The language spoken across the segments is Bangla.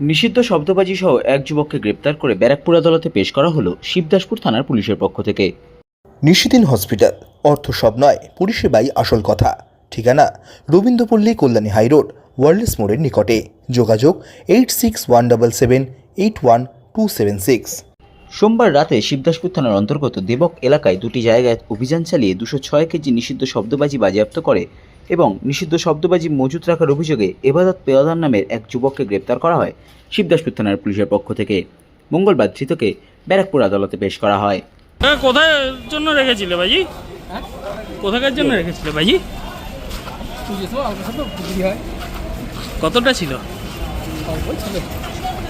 নিষিদ্ধ শব্দবাজি সহ এক যুবককে গ্রেপ্তার করে ব্যারাকপুর আদালতে পেশ করা হলো শিবদাসপুর থানার পুলিশের পক্ষ থেকে। নিশিদিন হসপিটাল, অর্থ সব নয় পরিষেবাই আসল কথা। ঠিকানা, রবীন্দ্রপল্লী, কল্যাণী হাইরোড ওয়ার্ল্ডস মোড়ের নিকটে। যোগাযোগ, eight six one double seven, eight one two seven six. সোমবার রাতে শিবদাসপুর থানার অন্তর্গত দেবক এলাকায় দুটি জায়গায় অভিযান চালিয়ে দুশো ছয় কেজি নিষিদ্ধ শব্দবাজি বাজেয়াপ্ত করে এবং নিষিদ্ধ শব্দবাজি মজুত রাখার অভিযোগে এবাদত পেয়াদার নামের এক যুবককে গ্রেপ্তার করা হয় শিবদাসপুর থানার পুলিশের পক্ষ থেকে। মঙ্গলবার ধৃতকে ব্যারাকপুর আদালতে পেশ করা হয়। এ, কোথায় জন্য রেখেছিলে ভাইজি? কোথাকার জন্য রেখেছিলে ভাইজি? হয়। কতটা ছিল।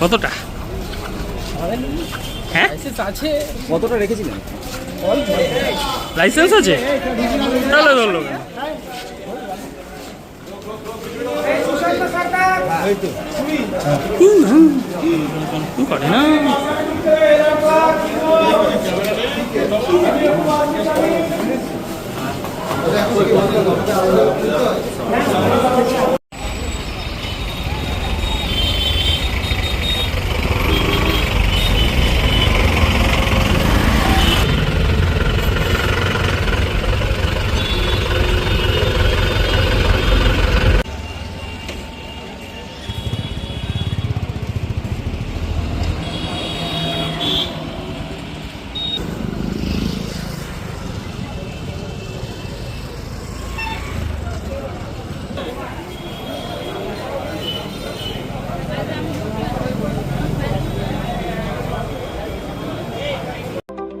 কতটা? হ্যাঁ? লাইসেন্স আছে। কতটা রেখেছিলেন? লাইসেন্স আছে? তাহলে ধরলো করে না।